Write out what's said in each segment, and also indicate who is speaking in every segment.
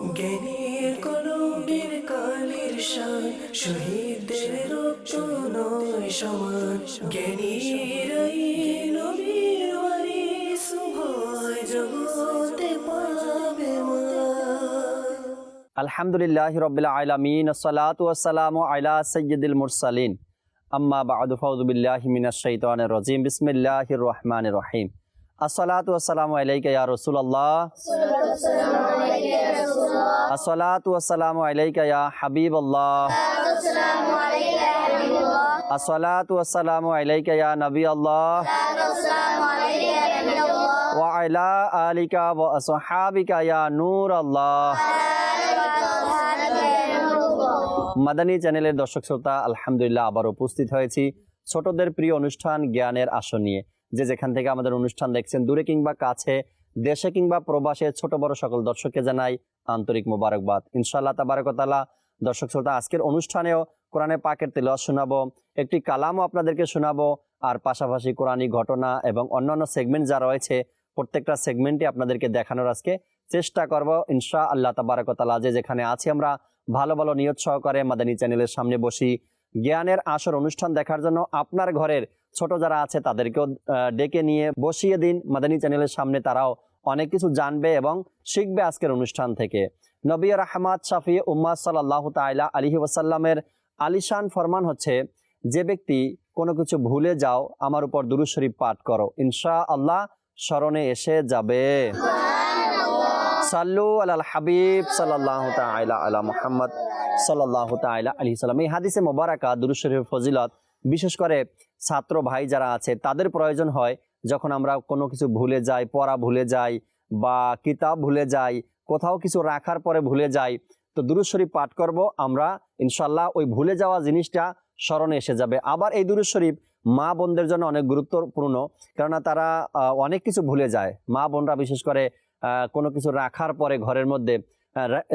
Speaker 1: জ্ঞানীর কলমের কালের শান শহীদদের রক্ত নয় সমান। জ্ঞানীর নবীর ওয়ারিস ভয় জগতে পাবে
Speaker 2: আলহামদুলিল্লাহ রবিল আলমিন সালাত ওয়াসালাম আলা সৈয়দুল মুরসালিন। আম্মা বাদু ফাউদুবিল্লাহ মিনাশ শাইতানির রাজিম। বিসমিল্লাহির রহমানির রহিম। আলিকা নূর আল্লাহ মাদানী চ্যানেলের দর্শক শ্রোতা, আলহামদুলিল্লাহ আবার উপস্থিত হয়েছি। ছোটদের প্রিয় অনুষ্ঠান, জ্ঞানের আসন নিয়ে। যে যেখান থেকে আমাদের অনুষ্ঠান দেখছেন, দূরে কিংবা কাছে, দেশে কিংবা প্রবাসে, ছোট বড় সকল দর্শককে জানাই আন্তরিক মোবারকবাদ। ইনশাআল্লাহ তাবারকতালা। দর্শক শ্রোতা, আজকের অনুষ্ঠানেও কোরআনে পাকের তেল শোনাবো, একটি কালামও আপনাদেরকে শোনাবো, আর পাশাপাশি কোরআনী ঘটনা এবং অন্যান্য সেগমেন্ট যা রয়েছে, প্রত্যেকটা সেগমেন্টে আপনাদেরকে দেখানোর আজকে চেষ্টা করব। ইনশা আল্লাহ তাবারকতালা, যে যেখানে আছি আমরা, ভালো ভালো নিয়ত সহকারে মাদানী চ্যানেলের সামনে বসি। জ্ঞানের আসর অনুষ্ঠান দেখার জন্য আপনার ঘরের ছোট যারা আছে তাদেরকেও ডেকে নিয়ে বসিয়ে দিন। মাদানী চ্যানেলের সামনে তারাও অনেক কিছু জানবে এবং শিখবে আজকের অনুষ্ঠান থেকে। নবী রাহমাদ শাফি উম্মাদ সাল্লাহ তাইলা আলিহি ওয়াসাল্লামের আলিশান ফরমান হচ্ছে যে ব্যক্তি কোনো কিছু ভুলে যাও আমার উপর দুরু শরীফ পাঠ করো। ইনশা আল্লাহ স্মরণে এসে যাবে। সাল্লু আলাল হাবিব সাল্লাহ তাইলা আলা মোহাম্মদ সাল্লাহ তাইলা আলি সাল্লাম এই হাদিসে মোবারকা দুরু শরীফের ফজিলত বিশেষ করে ছাত্র ভাই যারা আছে, তাদের প্রয়োজন হয় যখন আমরা কোনো কিছু ভুলে যাই, পড়া ভুলে যাই বা কিতাব ভুলে যাই, কোথাও কিছু রাখার পরে ভুলে যাই, তো দুরুদ শরীফ পাঠ করব আমরা, ইনশাল্লাহ ওই ভুলে যাওয়া জিনিসটা স্মরণে এসে যাবে। আবার এই দুরুদ শরীফ মা বোনদের জন্য অনেক গুরুত্বপূর্ণ, কেননা তারা অনেক কিছু ভুলে যায়। মা বোনরা বিশেষ করে কোনো কিছু রাখার পরে ঘরের মধ্যে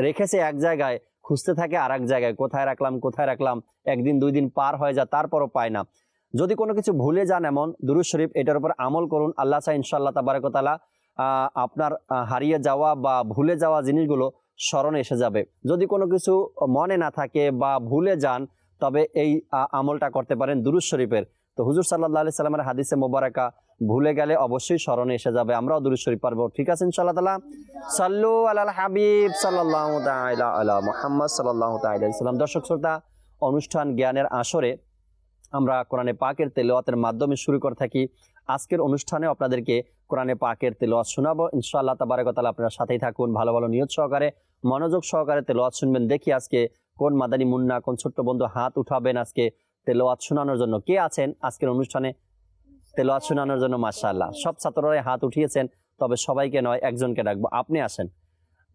Speaker 2: রেখেছে এক জায়গায় খুঁজতে থাকে আর এক জায়গায়, কোথায় রাখলাম কোথায় রাখলাম, একদিন, দুই দিন পার হয়ে যায়, তারপরও পায় না। যদি কোনো কিছু ভুলে যান এমন, দুরুদ শরীফ, এটার উপর আমল করুন, আল্লাহ চাই ইনশাল্লাহ তাবারকতালা আপনার হারিয়ে যাওয়া বা ভুলে যাওয়া জিনিসগুলো স্মরণে এসে যাবে। যদি কোনো কিছু মনে না থাকে বা ভুলে যান, তবে এই আমলটা করতে পারেন দুরুদ শরীফের। তো হুজুর সাল্লাহ আলি সাল্লামের হাদিসে মোবারকা ভুলে গেলে অবশ্যই স্মরণে এসে যাবে। আমরাও দুরুদ শরীফ পারব। ঠিক আছে ইনশাল্লাহ তালা সাল্লু আলাল হাবিব সাল্লাহ তাআলা আলা মুহাম্মদ সাল্লাহ তাআলা সাল্লাম। দর্শক, শ্রোতা, অনুষ্ঠান জ্ঞানের আসরে আমরা কোরআনে পাকের তেলাওয়াতের মাধ্যমে শুরু করে থাকি। আজকের অনুষ্ঠানেও আপনাদেরকে কোরআনে পাকের তেলাওয়াত শোনাবো। ইনশাআল্লাহ তাবারাকাতালা আপনারা সাথেই থাকুন, ভালো ভালো নিয়ত সহকারে, মনোযোগ সহকারে তেলাওয়াত শুনবেন। দেখি আজকে কোন মাদানী মুন্না, কোন ছোট্ট বন্ধু হাত উঠাবেন আজকে তেলাওয়াত শোনানোর জন্য। কে আছেন আজকের অনুষ্ঠানে? তেলাওয়াত শোনানোর জন্য মাশাআল্লাহ। সব ছাত্ররাই হাত উঠিয়েছেন তবে সবাইকে নয় একজনকে ডাকবো। আপনি আসেন।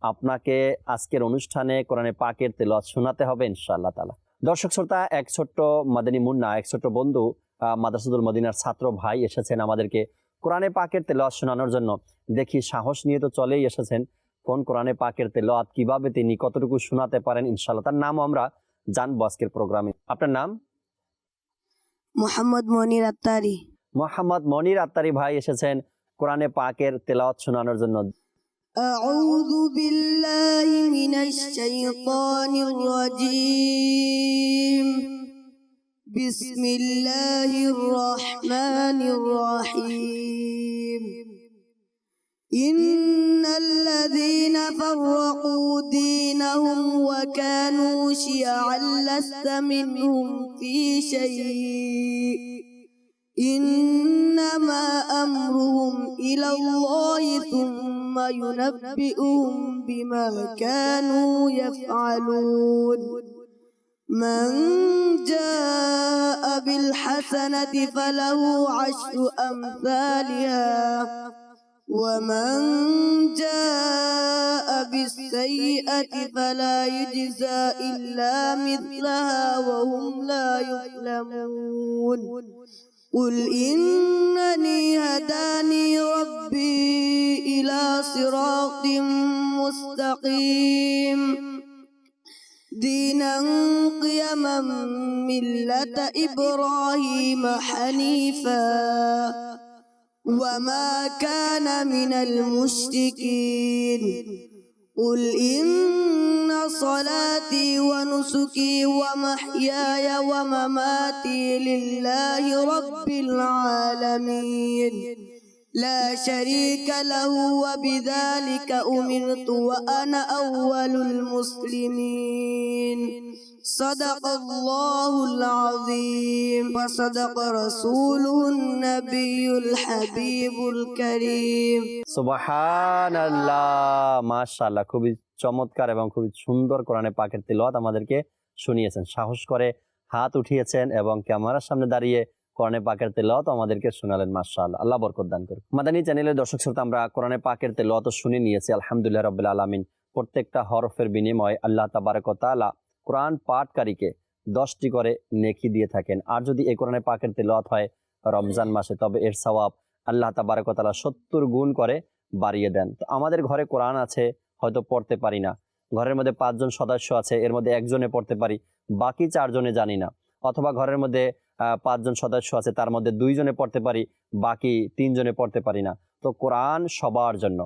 Speaker 2: আপনাকে আজকের অনুষ্ঠানে কোরআনে পাকের তেলাওয়াত শোনাতে হবে ইনশাআল্লাহ তালা দর্শক শ্রোতা এক ছোট্ট মাদানী মুন্না এক ছোট্ট বন্ধু আহ, মাদ্রাসাদুল মদিনার ছাত্র ভাই এসেছেন আমাদেরকে কোরআনে পাকের তেলাওয়াত শোনানোর জন্য। দেখি সাহস নিয়ে তো চলেই এসেছেন কোন কোরআনে পাকের তেলাওয়াত কীভাবে তিনি কতটুকু শোনাতে পারেন ইনশাআল্লাহ। তার নাম আমরা জানব আজকের প্রোগ্রামে। আপনার নাম?
Speaker 3: মোহাম্মদ মনির আত্তারি।
Speaker 2: মোহাম্মদ মনির আত্তারি ভাই এসেছেন কোরআনে পাকের তেলাওয়াত শোনানোর জন্য
Speaker 3: أعوذ بالله من الشيطان الرجيم بسم الله الرحمن الرحيم إن الذين فرقوا دينهم وكانوا شيعا لست منهم في شيء إنما أمرهم إلى الله ثم ينبئهم بما كانوا يفعلون. من جاء بالحسنة فله عشر أمثالها ومن جاء بالسيئة فلا يجزى إلا مثلها وهم لا يظلمون. قل إنني هداني ربي إلى صراط مستقيم. دينا قيما ملة إبراهيم حنيفا. وما كان من المشركين.
Speaker 4: قل إن صلاتي ونسكي ومحياي ومماتي لله رب العالمين. لا شريك له وبذلك أمرت وأنا أول المسلمين. صدق الله العظيم وصدق رسوله النبي الحبيب الكريم
Speaker 2: সুবাহান আল্লাহ মাশাল্লাহ খুবই চমৎকার এবং খুবই সুন্দর কোরআনে পাকের তিলওয়াত আমাদেরকে শুনিয়েছেন সাহস করে হাত উঠিয়েছেন এবং ক্যামেরার সামনে দাঁড়িয়ে কোরআনে পাকের তেলাওয়াত আমাদেরকে শোনালেন মাশাআল্লাহ আল্লাহ বরকত দান করুন মাদানী চ্যানেলের দর্শক শ্রোতা আমরা কোরআনে পাকের তেলাওয়াত শুনে নিয়েছি আলহামদুলিল্লাহ রাব্বিল আলামিন প্রত্যেকটা হরফের বিনিময়ে আল্লাহ তাবারক ওয়া তাআলা কোরআন পাঠকারীকে দশটি করে নেকি দিয়ে থাকেন। আর যদি এই কোরআনে পাকের তেলাওয়াত হয় রমজান মাসে, তবে এর সওয়াব আল্লাহ তাবারক ওয়া তাআলা সত্তর গুণ করে বাড়িয়ে দেন। তো আমাদের ঘরে কোরআন আছে, হয়তো পড়তে পারি না। ঘরের মধ্যে পাঁচজন সদস্য আছে, এর মধ্যে একজনে পড়তে পারি, বাকি চারজনে জানি না। অথবা ঘরের মধ্যে পাঁচজন সদস্য আছে, তার মধ্যে দুইজনে পড়তে পারি, বাকি তিনজনে পড়তে পারি না। তো কোরআন সবার জন্য।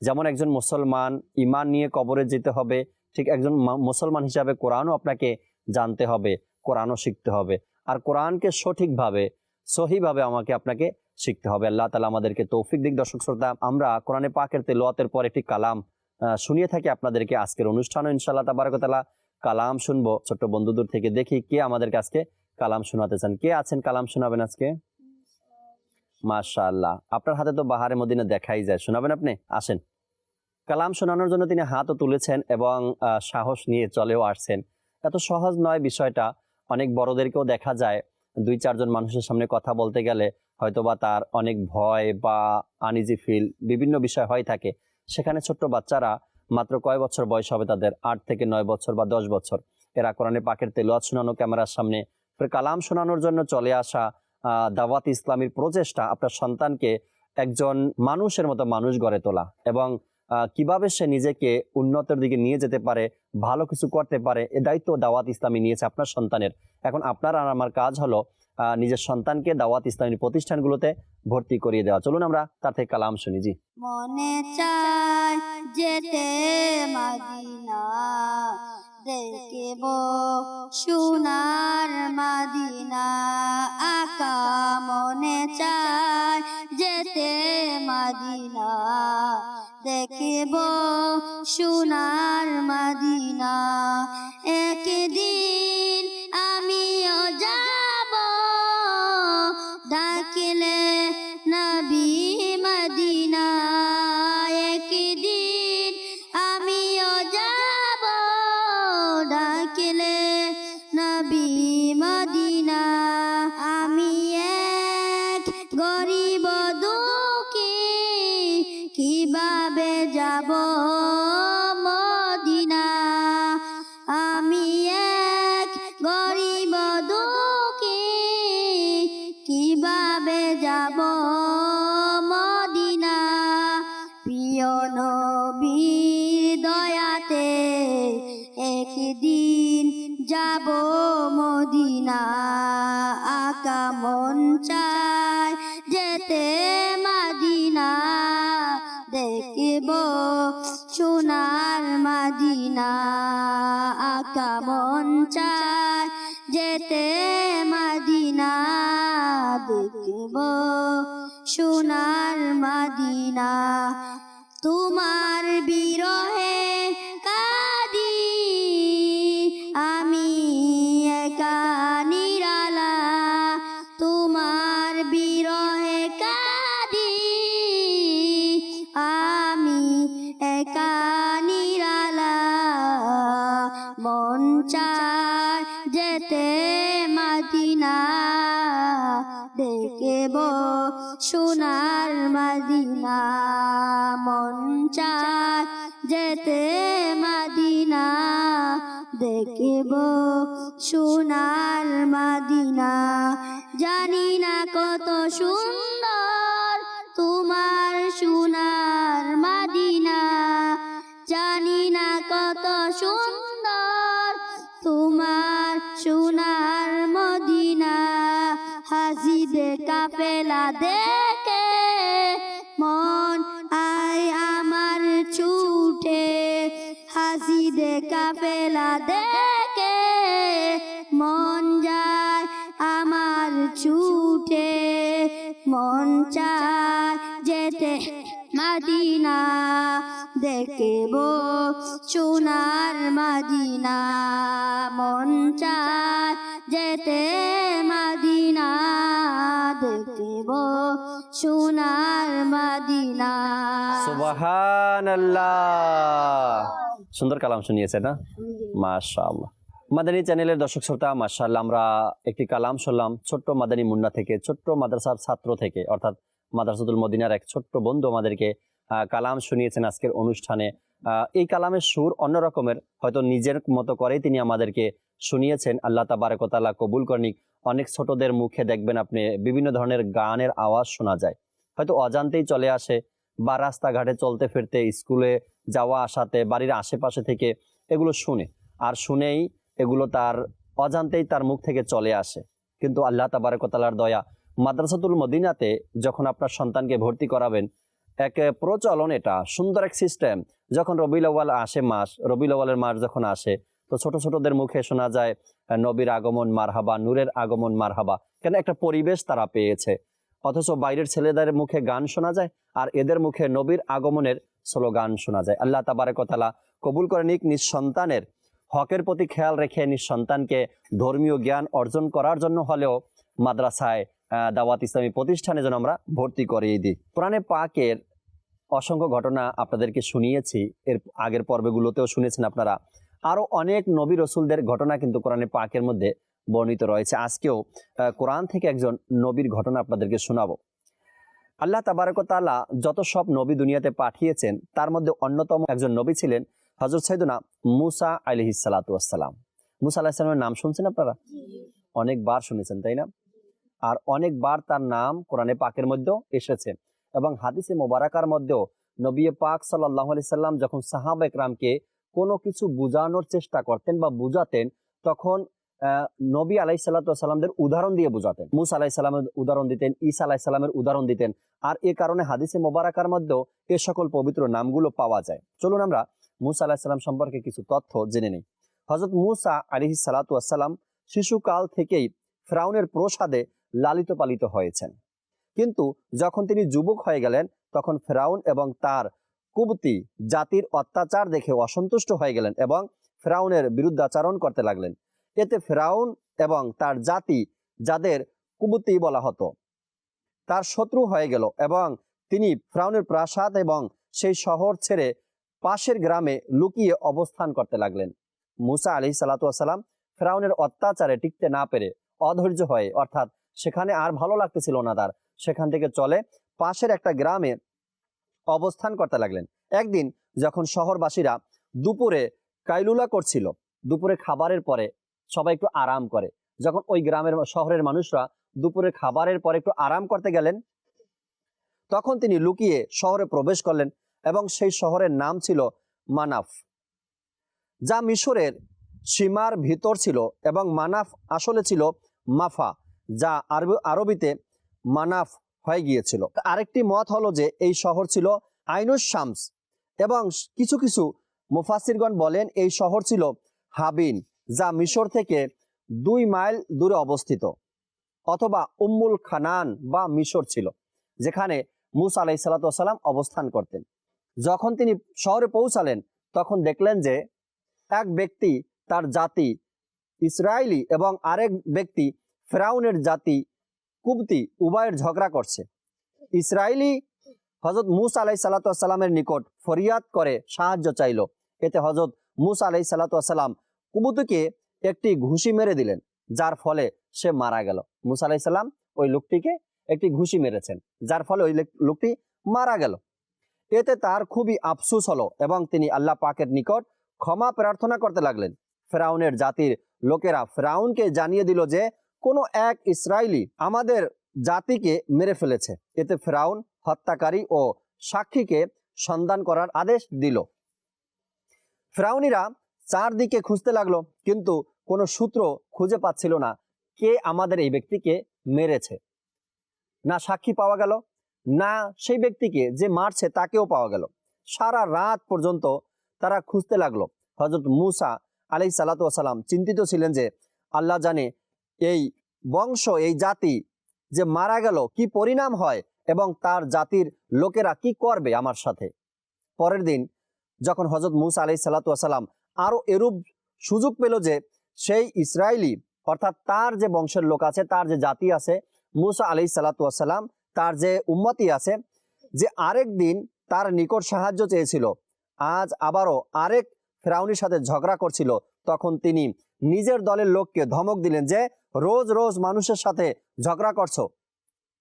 Speaker 2: যেমন একজন মুসলমান ইমান নিয়ে কবরে যেতে হবে ঠিক একজন মুসলমান হিসাবে কোরআনও আপনাকে জানতে হবে, কোরআনও শিখতে হবে। আর কোরআনকে সঠিকভাবে, সহিভাবে আমাকে আপনাকে শিখতে হবে। আল্লাহ তালা আমাদেরকে তৌফিক দিক। দর্শক শ্রোতা, আমরা কোরআনে পাকের তেলোয়াতের পর একটি কালাম শুনিয়ে থাকি আপনাদেরকে আজকের অনুষ্ঠানও ইনশাল্লাহ তাবারকতালা কালাম শুনব। ছোট্ট বন্ধুদের থেকে দেখি কে আমাদেরকে আজকে কালাম শোনাতে চান। কে আছেন কালাম শোনাবেন আজকে? মাশাআল্লাহ। আপনার হাতে তো বাহারে মদিনা দেখাই যায়। শোনাবেন আপনি? আসেন। কালাম শোনানোর জন্য তিনি হাতও তুলেছেন এবং সাহস নিয়ে চলেও আসছেন। এত সহজ নয় বিষয়টা। অনেক বড়দেরকেও দেখা যায়। দুই, চারজন মানুষের সামনে কথা বলতে গেলে হয়তোবা তার অনেক ভয় বা আনইজি ফিল বিভিন্ন বিষয় হয়ে থাকে। সেখানে ছোট্ট বাচ্চারা মাত্র কয় বছর বয়স হবে তাদের? আট থেকে নয় বছর বা দশ বছর। এরা কোরআনে পাকের তেলোয়াত শোনানো ক্যামেরার সামনে। কালাম শোনানোর জন্য চলে আসা দাওয়াত ইসলামীর প্রচেষ্টা আপনার সন্তানকে একজন মানুষের মতো মানুষ গড়ে তোলা এবং কীভাবে সে নিজেকে উন্নতের দিকে নিয়ে যেতে পারে, ভালো কিছু করতে পারে, এ দায়িত্ব দাওয়াত ইসলামী নিয়েছে আপনার সন্তানের। এখন আপনার আর আমার কাজ হলো নিজের সন্তানকে দাওয়াত ইসলামী প্রতিষ্ঠানগুলোতে ভর্তি করিয়ে দেওয়া। চলুন আমরা তার থেকে কালাম শুনি, জি।
Speaker 4: মনে যেতে দেখব সোনার মাদিনা। আকা মনে চায় যেতে মাদিনা দেখব সোনার মাদিনা। একদিন আমিও যাব ডাকিলে নবী মদিনা। একদিন আমিও যাব ডাকিলে মাদিনা দেখব সোনার মদিনা। তোমার বিরহে মন চায় যেতে মাদিনা, দেখব সোনার মাদিনা। জানি না কত সুন্দর তোমার সোনার মাদিনা। জানি না কত সুন্দর তোমার সোনার মদিনা। হাসিবে কাপেলা দেখে দেখব সোনার মাদিনা। মন চায় যেতে মাদিনা। দেখব সোনার মাদিনা।
Speaker 2: সুন্দর কালাম শুনিয়েছে না? মাশাআল্লাহ। মাদানী চ্যানেলের দর্শক শ্রোতা মাশাআল্লাহ আমরা একটি কালাম শুনলাম ছোট্ট মাদানী মুন্না থেকে ছোট্ট মাদ্রাসার ছাত্র থেকে অর্থাৎ মাদ্রাসাতুল মদিনার এক ছোট্ট বন্ধু আমাদেরকে কালাম শুনিয়েছেন আজকের অনুষ্ঠানে। এই কালামের সুর অন্য রকমের, হয়তো নিজের মতো করেই তিনি আমাদেরকে শুনিয়েছেন। আল্লাহ তাবারকতালা কবুল করনিক অনেক ছোটদের মুখে দেখবেন আপনি বিভিন্ন ধরনের গানের আওয়াজ শোনা যায়। হয়তো অজান্তেই চলে আসে বা রাস্তাঘাটে চলতে ফিরতে, স্কুলে যাওয়া আসাতে, বাড়ির আশেপাশে থেকে এগুলো শুনে। আর শুনেই এগুলো তার, অজান্তেই তার মুখ থেকে চলে আসে। কিন্তু আল্লাহ তাবারকতালার দয়া মাদ্রাসাতুল মদিনাতে যখন আপনার সন্তানকে ভর্তি করাবেন এক প্রচলন এটা, সুন্দর এক সিস্টেম যখন রবিউল আউয়াল আসে মাস, রবিউল আউয়ালের মাস যখন আসে, তো ছোট ছোটদের মুখে শোনা যায় নবীর আগমন মারহাবা, নূরের আগমন মারহাবা, কেন একটা পরিবেশ তারা পেয়েছে। অথচ বাইরের ছেলেদের মুখে গান শোনা যায়, আর এদের মুখে নবীর আগমনের স্লোগান শোনা যায়। আল্লাহ তাবারকতালা কবুল করে নিক নিজ সন্তানের হকের প্রতি খেয়াল রেখে নিজ সন্তানকে ধর্মীয় জ্ঞান অর্জন করার জন্য হলেও মাদ্রাসায় দাওয়াত ইসলামী প্রতিষ্ঠানে যেন আমরা ভর্তি করিয়ে দিই। কোরআনে পাকের অসংখ্য ঘটনা আপনাদেরকে শুনিয়েছি। এর আগের পর্বগুলোতেও শুনেছেন আপনারা। আরও অনেক নবী রসুলদের ঘটনা কিন্তু কোরআনে পাকের মধ্যে বর্ণিত রয়েছে। আজকেও কোরআন থেকে একজন নবীর ঘটনা আপনাদেরকে শোনাবো। আল্লাহ তাবারকতাল্লাহ যত সব নবী দুনিয়াতে পাঠিয়েছেন তার মধ্যে অন্যতম একজন নবী ছিলেন হজরত সাইদুনা মুসা আলহি সালাতাম মুসা আলাহিসামের নাম শুনছেন আপনারা? অনেকবার শুনেছেন তাই না? আর অনেকবার তার নাম কোরআনে পাকের মধ্যেও এসেছে এবং হাদিসে মোবারাকার মধ্যেও নবী পাক সাল্লাহ আলি সাল্লাম যখন সাহাব একরামকে কোনো কিছু বোঝানোর চেষ্টা করতেন বা বুঝাতেন, তখন নবী আলাই সাল্লামদের উদাহরণ দিয়ে বুঝাতেন। মুসা আলাহি সাল্লামের উদাহরণ দিতেন, ঈসা আলাহি সাল্লামের উদাহরণ দিতেন আর এ কারণে হাদিসে মোবারাকার মধ্যেও এ সকল পবিত্র নামগুলো পাওয়া যায়। চলুন আমরা মুসা আলাহি সাল্লাম সম্পর্কে কিছু তথ্য জেনে নিই। হজরত মুসা আলিহি সালাতাম শিশুকাল থেকেই ফ্রাউনের প্রসাদে লালিত পালিত হয়েছেন। কিন্তু যখন তিনি যুবক হয়ে গেলেন, তখন ফেরাউন এবং তার কুবতি জাতির অত্যাচার দেখে অসন্তুষ্ট হয়ে গেলেন এবং ফেরাউনের বিরুদ্ধাচারণ করতে লাগলেন। এতে ফেরাউন এবং তার জাতি, যাদের কুবতি বলা হতো, তার শত্রু হয়ে গেল এবং তিনি ফ্রাউনের প্রাসাদ এবং সেই শহর ছেড়ে পাশের গ্রামে লুকিয়ে অবস্থান করতে লাগলেন। মুসা আলি সালাতাম ফ্রাউনের অত্যাচারে টিকতে না পেরে অধৈর্য হয়ে, অর্থাৎ সেখানে আর ভালো লাগতেছিল না তার। সেখান থেকে চলে পাশের একটা গ্রামে অবস্থান করতে লাগলেন। একদিন যখন শহরবাসীরা দুপুরে কাইলুলা করছিল, দুপুরে খাবারের পরে সবাই একটু আরাম করে। যখন ওই গ্রামের শহরের মানুষরা দুপুরে খাবারের পরে একটু আরাম করতে গেলেন, তখন তিনি লুকিয়ে শহরে প্রবেশ করলেন এবং সেই শহরের নাম ছিল মানাফ, যা মিশরের সীমার ভিতর ছিল এবং মানাফ আসলে ছিল মাফা। যা আরবি, আরবিতে মানাফ হয়ে গিয়েছিল। আরেকটি মত হলো যে, এই শহর ছিল আইনুস শামস এবং কিছু কিছু মুফাসিরগণ বলেন এই শহর ছিল হাবিন, যা মিশর থেকে দুই মাইল দূরে অবস্থিত অথবা উম্মুল খানান বা মিশর ছিল, যেখানে মুসা আলাই সাল্লাম অবস্থান করতেন। যখন তিনি শহরে পৌঁছালেন, তখন দেখলেন যে, এক ব্যক্তি তার জাতি ইসরায়েলি এবং আরেক ব্যক্তি ফেরাউনের জাতি কুবতি উভয়ের ঝগড়া করছে। ইসরায়েলি হজরত মুসা আলাই সাল্লাতামের নিকট ফরিয়াদ করে সাহায্য চাইল। এতে হজরত মুসা আলাই সাল্লাতাম কুবুতুকে একটি ঘুষি মেরে দিলেন, যার ফলে সে মারা গেল। মুসা আলাই সাল্লাম ওই লোকটিকে একটি ঘুষি মেরেছেন, যার ফলে ওই লোকটি মারা গেল। এতে তার খুবই আফসুস হলো এবং তিনি আল্লাহ পাকের নিকট ক্ষমা প্রার্থনা করতে লাগলেন। ফেরাউনের জাতির লোকেরা ফেরাউনকে জানিয়ে দিল যে কোনো এক ইসরায়েলি আমাদের জাতিকে মেরে ফেলেছে। এতে ফেরাউন হত্যাকারী ও সাক্ষীকে সন্ধান করার আদেশ দিল। ফেরাউনিরা চারদিকে খুঁজতে লাগল, কিন্তু কোনো সূত্র খুঁজে পাচ্ছিল না কে আমাদের এই ব্যক্তিকে মেরেছে। না সাক্ষী পাওয়া গেল, না সেই ব্যক্তিকে যে মারছে তাকেও পাওয়া গেল। সারা রাত পর্যন্ত তারা খুঁজতে লাগল। হজরত মুসা আলাই সালাতাম চিন্তিত ছিলেন যে আল্লাহ জানে এই বংশ, এই জাতি যে মারা গেল, কি পরিণাম হয় এবং তার জাতির লোকেরা কি করবে আমার সাথে? পরের দিন যখন হজরত মুসা আলাই সালাতাম আরও এরূপ সুযোগ পেল যে সেই ইসরায়েলি অর্থাৎ তার যে বংশের লোক আছে, তার যে জাতি আছে, মুসা আলাই সালাতাম তার যে উম্মতি আছে, যে আরেক দিন তার নিকট সাহায্য চেয়েছিল। আজ আবারও আরেক ফেরাউনির সাথে ঝগড়া করছিল। তখন তিনি নিজের দলের লোককে ধমক দিলেন যে রোজ রোজ মানুষের সাথে ঝগড়া করছ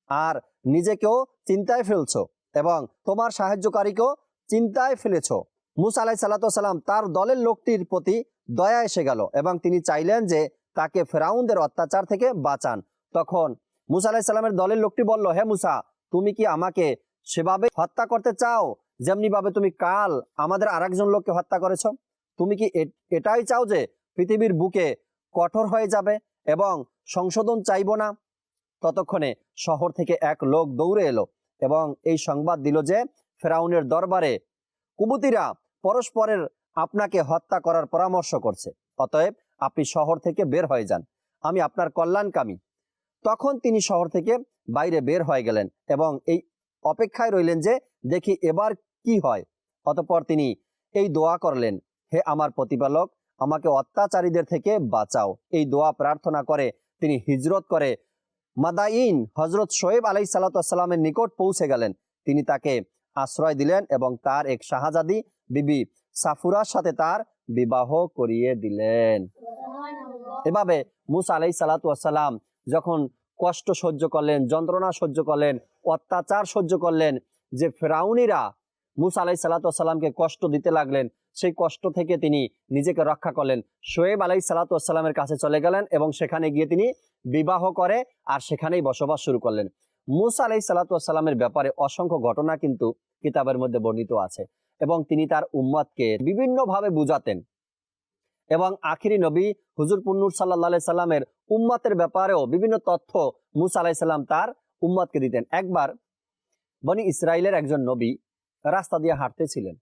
Speaker 2: আর নিজেকেও চিন্তায় ফেলছো এবং তোমার সাহায্যকারীকেও চিন্তায় ফেলেছো। মুসা আলাই সাল্লাম তার দলের লোকটির প্রতি দয়া এসে গেল এবং তিনি চাইলেন যে তাকে ফেরাউনদের অত্যাচার থেকে বাঁচান। তখন মুসা আলাহি সাল্লামের দলের লোকটি বলল, হে মুসা, তুমি কি আমাকে সেভাবে হত্যা করতে চাও? যেমনি ভাবে তুমি কাল আমাদের আরেকজন লোককে হত্যা করেছ। তুমি কি এটাই চাও যে পৃথিবীর বুকে কঠোর হয়ে যাবে? এবং সংশোধন চাইব না। ততক্ষণে শহর থেকে এক লোক দৌড়ে এলো এবং এই সংবাদ দিল যে ফেরাউনের দরবারে কুবুতিরা পরস্পরের আপনাকে হত্যা করার পরামর্শ করছে, অতএব আপনি শহর থেকে বের হয়ে যান। আমি আপনার কল্যাণকামী। তখন তিনি শহর থেকে বাইরে বের হয়ে গেলেন এবং এই অপেক্ষায় রইলেন যে দেখি এবার কি হয়। অতঃপর তিনি এই দোয়া করলেন, হে আমার প্রতিপালক আমাকে অত্যাচারীদের থেকে বাঁচাও। এই দোয়া প্রার্থনা করে, তিনি হিজরত করে। মাদাইন হজরত শোয়েব আলাই সাল্লাতামের নিকট পৌঁছে গেলেন। তিনি তাকে আশ্রয় দিলেন এবং তার এক শাহজাদি বিবি সাফুরার সাথে তার বিবাহ করিয়ে দিলেন। এভাবে মুসা আলাই সালাতাম যখন কষ্ট সহ্য করলেন, যন্ত্রণা সহ্য করলেন, অত্যাচার সহ্য করলেন, যে ফেরাউনিরা মুসা আলাই সালাতামকে কষ্ট দিতে লাগলেন। সেই কষ্ট থেকে তিনি নিজেকে রক্ষা করলেন। শোয়েব আলাই সালাতামের কাছে চলে গেলেন এবং সেখানে গিয়ে তিনি বিবাহ করে আর সেখানেই বসবাস শুরু করলেন। মুসা আলাই সালাতামের ব্যাপারে অসংখ্য ঘটনা কিন্তু কিতাবের মধ্যে বর্ণিত আছে এবং তিনি তার উম্মতকে বিভিন্নভাবে বুঝাতেন এবং আখিরি নবী হুজুর পুন্নুর সাল্লাহ সাল্লামের উম্মতের ব্যাপারেও বিভিন্ন তথ্য মুসা আলাহি সাল্লাম তার উম্মতকে দিতেন। একবার বনি ইসরায়েলের একজন নবী রাস্তা দিয়ে হাঁটতেছিলেন।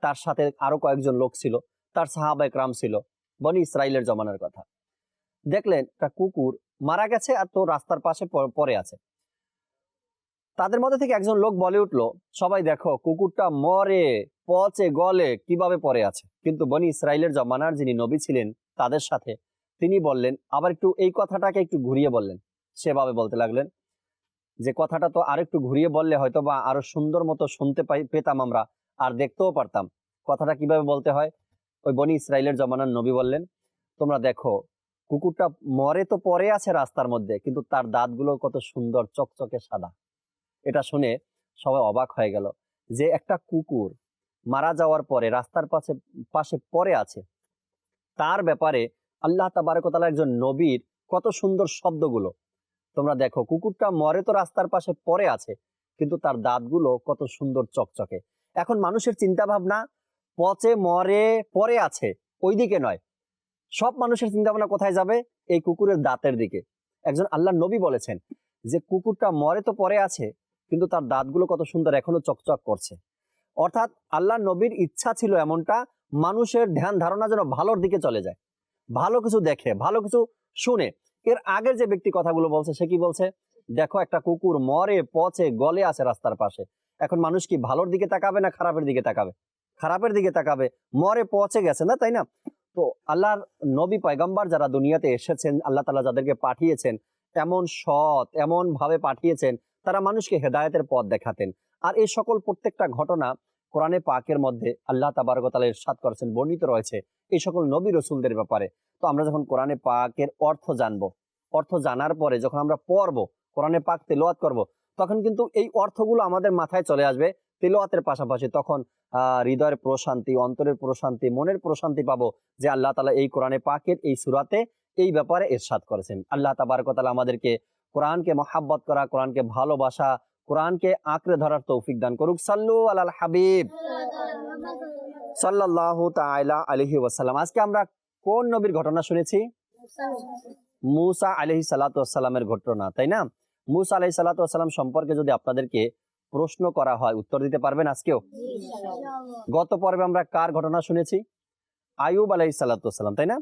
Speaker 2: তার সাথে আরও কয়েকজন লোক ছিল, তার সাহাবা একরাম ছিল, বনি ইসরায়েলের জমানার কথা। দেখলেন, একটা কুকুর মারা গেছে আর তো রাস্তার পাশে প- পড়ে আছে। তাদের মধ্যে থেকে একজন লোক বলে উঠল, সবাই দেখো, কুকুরটা মরে, পচে গলে, কীভাবে পড়ে আছে? কিন্তু বনি ইসরায়েলের জমানার যিনি নবী ছিলেন তাদের সাথে তিনি বললেন, আবার একটু এই কথাটাকে একটু ঘুরিয়ে বললেন। সেভাবে বলতে লাগলেন। যে কথাটা তো আরেকটু ঘুরিয়ে বললে হয়তো বা আরও সুন্দর মতো শুনতে পাই, পেতাম আমরা, আর দেখতেও পারতাম। কথাটা কীভাবে বলতে হয়? ওই বনি ইসরায়েলের জমানার নবী বললেন, তোমরা দেখো, কুকুরটা মরে তো পরে আছে রাস্তার মধ্যে, কিন্তু তার দাঁতগুলো কত সুন্দর, চকচকে সাদা। এটা শুনে সবাই অবাক হয়ে গেল যে একটা কুকুর মারা যাওয়ার পরে রাস্তার পাশে পাশে পরে আছে। তার ব্যাপারে আল্লাহ তাবারকতালা একজন নবীর কত সুন্দর শব্দগুলো। তোমরা দেখো, কুকুরটা মরে তো রাস্তার পাশে পড়ে আছে, কিন্তু তার দাঁতগুলো কত সুন্দর চকচকে। এখন মানুষের চিন্তা ভাবনা পচে, মরে পরে আছে ওই দিকে নয়। সব মানুষের চিন্তা ভাবনা কোথায় যাবে? এই কুকুরের দাঁতের দিকে। একজন আল্লাহ নবী বলেছেন যে, কুকুরটা মরে তো পরে আছে, কিন্তু তার দাঁতগুলো কত সুন্দর এখনও চকচক করছে। অর্থাৎ আল্লাহ নবীর ইচ্ছা ছিল এমনটা, মানুষের ধ্যান ধারণা যেন ভালোর দিকে চলে যায়। ভালো কিছু দেখে, ভালো কিছু শুনে এর আগের যে ব্যক্তি কথাগুলো বলছে, সে কি বলছে? দেখো, একটা কুকুর মরে, পচে, গলে আছে রাস্তার পাশে। এখন মানুষ কি ভালোর দিকে তাকাবে না খারাপের দিকে তাকাবে? খারাপের দিকে তাকাবে। মরে, পচে গেছে না, তাই না? তো আল্লাহর নবী পয়গম্বর যারা দুনিয়াতে এসেছেন, আল্লাহ তালা যাদেরকে পাঠিয়েছেন, এমন সৎ এমন ভাবে পাঠিয়েছেন, তারা মানুষকে হেদায়েতের পথ দেখাতেন। আর এই সকল প্রত্যেকটা ঘটনা কোরআনে পাকের মধ্যে আল্লাহ তাবারকতালা ইরশাদ করেছেন, বর্ণিত রয়েছে। এই সকল নবী রসুলদের ব্যাপারে। তো আমরা যখন কোরআনে পাকের অর্থ জানব, অর্থ জানার পরে যখন আমরা পড়ব, কোরআনে পাক তেলোয়াত করব, তখন কিন্তু এই অর্থগুলো আমাদের মাথায় চলে আসবে তেলোয়াতের পাশাপাশি। তখন হৃদয়ের প্রশান্তি, অন্তরের প্রশান্তি, মনের প্রশান্তি পাবো যে আল্লাহ তালা এই কোরআনে পাকের এই সুরাতে এই ব্যাপারে এরশাদ করেছেন। আল্লাহ তাবারকতালা আমাদেরকে কোরআনকে মহাব্বত করা, কোরআনকে ভালোবাসা, কোরআনকে আঁকড়ে ধরার তৌফিক দান করুক। সাল্লু আলাল হাবিব। সাল্লাল্লাহু তাআলা আলাইহি ওয়াসাল্লাম। আজকে আমরা কোন নবীর ঘটনা শুনেছি? মুসা আলহি সালাতামের ঘটনা, তাই না? মুসা আলহি সালাতাম সম্পর্কে যদি আপনাদেরকে প্রশ্ন করা হয়, উত্তর দিতে পারবেন আজকেও? গত পর্বে আমরা কার ঘটনা শুনেছি? আয়ুব আলাই সাল্লাম তাই না?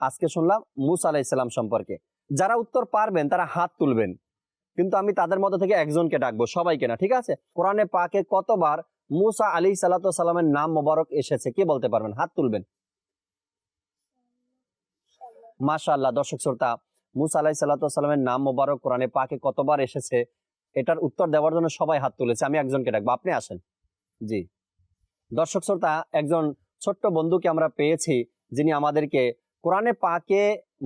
Speaker 2: আজকে শুনলাম মুসা আলাই সাল্লাম সম্পর্কে। যারা উত্তর পারবেন, তারা হাত তুলবেন। কিন্তু আমি তাদের মধ্যে থেকে একজনকে ডাকবো, সবাইকে না, ঠিক আছে? কোরআনে পাকে কতবার মুসা আলী সাল্লামের নাম মোবারক এসেছে, কে বলতে পারবেন? হাত তুলবেন। মাশাআল্লাহ, দর্শক শ্রোতা, মুসা আলাই সাল্লামের নাম মোবারক কোরআনে পাকে কতবার এসেছে, এটার উত্তর দেওয়ার জন্য সবাই হাত তুলেছে, আমি একজনকে ডাকবো, আপনি আসেন। জি। দর্শক শ্রোতা, একজন ছোট্ট বন্ধুকে আমরা পেয়েছি, যিনি আমাদেরকে কোরআনে পাকে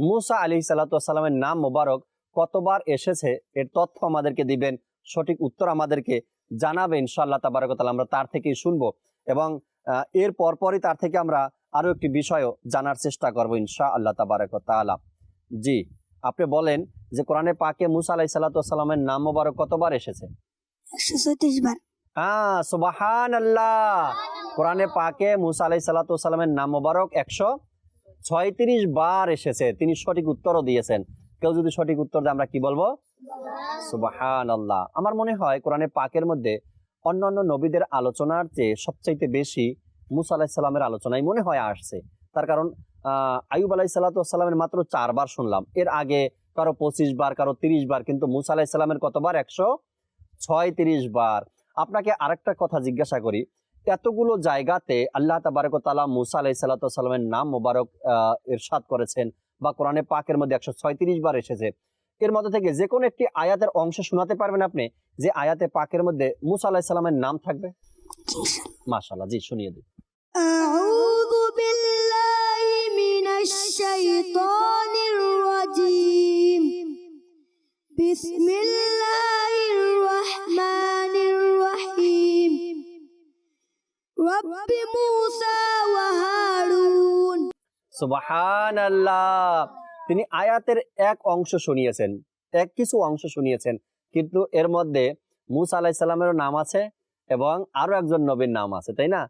Speaker 2: মুসা আলী সাল্লামের নাম মোবারক কতবার এসেছে, এর তথ্য আমাদেরকে দিবেন, সঠিক উত্তর আমাদেরকে জানাবে ইনশাআল্লাহ তাবারকতাল আমরা তার থেকেই শুনব এবং এর পরপরই তার থেকে আমরা আরও একটি বিষয়ও জানার চেষ্টা করব ইনশা আল্লাহ তাবারকতালা জি আপনি বলেন যে কোরআনে পাকে মুসা আলাই সাল্লামের নাম মোবারক কতবার এসেছে? হ্যাঁ সুবাহান আল্লাহ কোরআনে পাকে মুসা আলাই সাল্লামের নাম মোবারক একশো ছয়ত্রিশ বার এসেছে। তিনি সঠিক উত্তরও দিয়েছেন। কেউ যদি সঠিক উত্তর দেয় আমরা কি বলব? সুবাহান আল্লাহ আমার মনে হয় কোরআনে পাকের মধ্যে অন্যান্য নবীদের আলোচনার চেয়ে সবচাইতে বেশি মুসা আলাহি সাল্লামের আলোচনাই মনে হয় আসছে। তার কারণ আয়ুব আলাহি সাল্লামের মাত্র চারবার শুনলাম। এর আগে কারও পঁচিশ বার, কারও তিরিশ বার, কিন্তু মুসা আলাহি সাল্লামের কতবার? একশো ছয়ত্রিশ বার। আপনাকে আরেকটা কথা জিজ্ঞাসা করি। এতগুলো জায়গাতে আল্লাহ তাবারক তালা মুসা আলাহি সাল্লামের নাম মোবারক ইরশাদ করেছেন বা কোরআনে পাকের মধ্যে একশো ছয়ত্রিশ বার এসেছে। এর মধ্যে থেকে যে কোনো একটি আয়াতের অংশ শোনাতে পারবেন আপনি। যে আয়াতে পাকের মধ্যে মুসা আলাহি সাল্লামের নাম থাকবে? মাশাল্লাহ জি, শুনিয়ে দিন
Speaker 3: أعوذ بالله من الشيطان الرجيم بسم الله الرحمن الرحيم رب موسى وهارون
Speaker 2: সুবাহান আল্লাহ তিনি আয়াতের এক অংশ শুনিয়েছেন এক কিছু অংশ শুনিয়েছেন কিন্তু এর মধ্যে মুসা আলাহি সাল্লামেরও নাম আছে এবং আরো একজন নবীর নাম আছে তাই না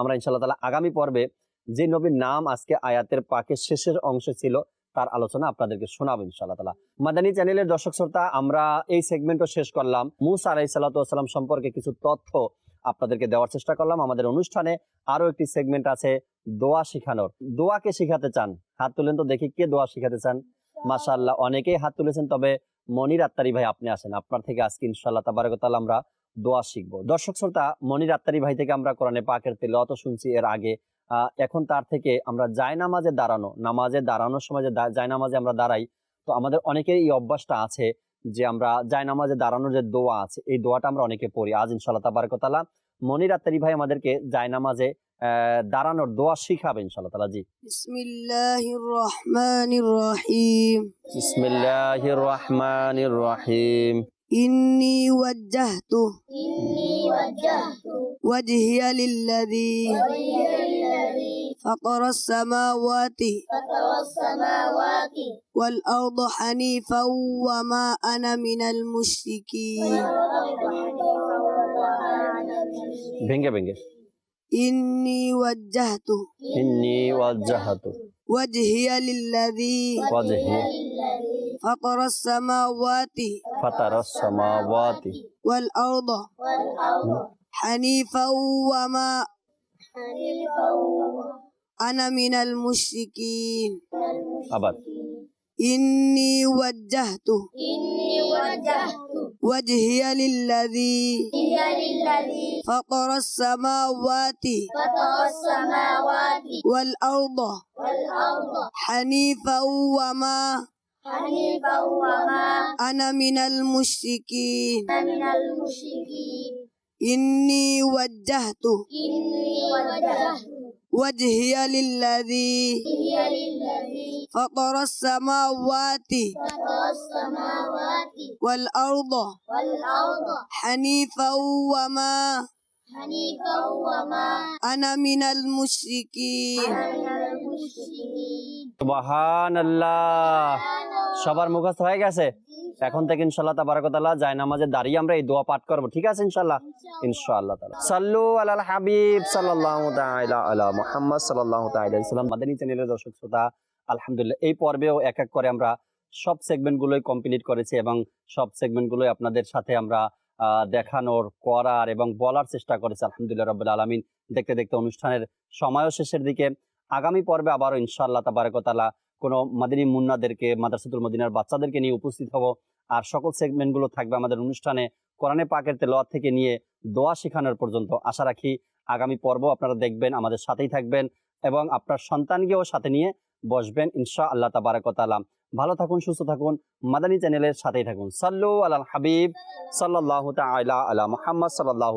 Speaker 2: আমরা ইনশাল্লাহ তালা আগামী পর্বে যে নবীর নাম আজকে আয়াতের পাকের শেষের অংশ ছিল, তার আলোচনা আপনাদেরকে শোনাবো ইনশাল্লাহ তালা মাদানী চ্যানেলের দর্শক শ্রোতা, আমরা এই সেগমেন্টও শেষ করলাম। মুসা আলাহি সাল্লাম সম্পর্কে কিছু তথ্য আপনাদেরকে দেওয়ার চেষ্টা করলাম। আমাদের অনুষ্ঠানে আরও একটি সেগমেন্ট আছে, দোয়া শিখানোর। দোয়াকে শিখাতে চান? হাত তুলেন তো দেখি কে দোয়া শিখাতে চান। মাশাআল্লাহ, অনেকেই হাত তুলেছেন, তবে মনির আত্তারি ভাই আপনি আসেন। আপনার থেকে আজকে ইনশাআল্লাহ তাবারকতাল আমরা দোয়া শিখব। দর্শক শ্রোতা মনির আত্মারি ভাই থেকে আমরা কোরআনে পাকের তেল অত শুনছি। এর আগে এখন তার থেকে আমরা যায় নামাজে দাঁড়ানো নামাজে দাঁড়ানোর সময় যে যায় নামাজে আমরা দাঁড়াই তো আমাদের অনেকের এই অভ্যাসটা আছে যে আমরা যায় নামাজে দাঁড়ানোর যে দোয়া আছে এই দোয়াটা আমরা অনেকে পড়ি। আজ ইনশাল্লাহ তাবারকতালা মনির আত্মারি ভাই আমাদেরকে যায় নামাজে দাঁড়ানোর দোয়া শিখাবে ইনশাআল্লাহ তাআলা জি। রহমানির রহিম।
Speaker 3: إني وجهت إني وجهت وجهي للذي فطر السماوات فطر السماوات والأرض حنيفا وما أنا من المشركين.
Speaker 2: بنجا بنجا
Speaker 3: إني وجهت
Speaker 2: إني وجهت
Speaker 3: وجهي للذي
Speaker 2: وجهي.
Speaker 3: فطر السماوات
Speaker 2: فطر السماوات.
Speaker 3: والأرض حنيفا وما أنا من المشركين.
Speaker 2: أبد.
Speaker 3: إني وجهت إني وجهت وجهي للذي وجهي للذي فطر السماوات فطر السماوات والأرض والأرض حنيفا وما حنيفا وما أنا من المشركين. أنا من المشركين. إني وجهت إني وجهت وجهي للذي فطر السماوات والأرض حنيفا وما حنيفا وما أنا من المشركين.
Speaker 2: سبحان الله. সবার মুখস্থ হয়ে গেছে। এখন থেকে ইনশাআল্লাহ তাবারাকাতাল্লাহ যায় নামাজে দাঁড়িয়ে আমরা এই দোয়া পাঠ করব। ঠিক আছে ইনশাআল্লাহ? ইনশাআল্লাহ। তাআলা। সাল্লু আলাল হাবিব তাআলা আলা মুহাম্মদ সাল্লাল্লাহু তাআলা সাল্লাম মাদানী চ্যানেলের দর্শক শ্রোতা আলহামদুলিল্লাহ এই পর্বেও এক এক করে আমরা সব সেগমেন্ট গুলোই কমপ্লিট করেছি এবং সব সেগমেন্ট গুলোই আপনাদের সাথে আমরা আহ, দেখানোর করার এবং বলার চেষ্টা করেছি। আলহামদুলিল্লাহ রাব্বুল আলামিন। দেখতে দেখতে অনুষ্ঠানের সময়ও শেষের দিকে। আগামী পর্বে আবারও ইনশাআল্লাহ তাবারকতালা কোনো মাদিনী মুন্নাদেরকে, মাদ্রাসাতুল মদিনার বাচ্চাদেরকে নিয়ে উপস্থিত হব। আর সকল সেগমেন্টগুলো থাকবে আমাদের অনুষ্ঠানে কোরআনে পাকের তেলোয়াত থেকে নিয়ে দোয়া শেখানোর পর্যন্ত। আশা রাখি আগামী পর্ব আপনারা দেখবেন, আমাদের সাথেই থাকবেন এবং আপনার সন্তানকেও সাথে নিয়ে বসবেন ইনশা আল্লাহ তাবারকতালাম ভালো থাকুন, সুস্থ থাকুন, মাদানী চ্যানেলের সাথেই থাকুন। সাল্লু আলাল হাবিব সাল্লাহ আলা মুহাম্মদ সাল্লাহ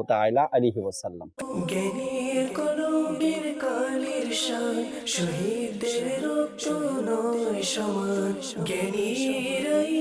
Speaker 2: ওয়াসাল্লাম।
Speaker 1: জ্ঞানীর কলমের শান শহীদদের রক্ত নয় সমান জ্ঞানীরাই